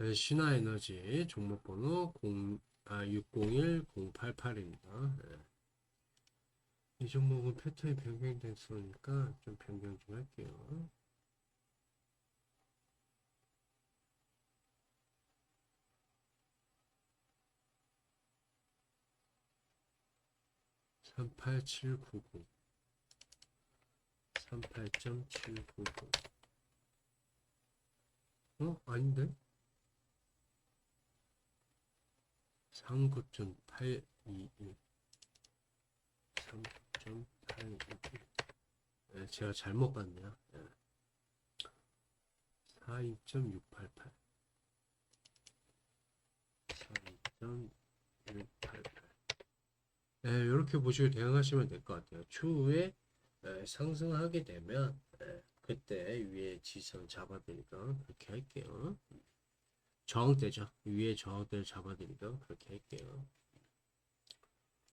네, 신화 에너지 종목 번호 0, 아, 601088입니다. 네. 이 종목은 패턴이 변경됐으니까 좀 변경 좀 할게요. 삼팔칠구구 삼팔 점 칠구구 어? 아닌데? 39.821 39.821 네, 제가 잘못 봤네요. 네. 42.688 42.688 네, 이렇게 보시고 대응하시면 될 것 같아요. 추후에 에, 상승하게 되면 에, 그때 위에 지선 잡아드리던 그렇게 할게요. 저항대죠. 위에 저항대를 잡아드리던 그렇게 할게요.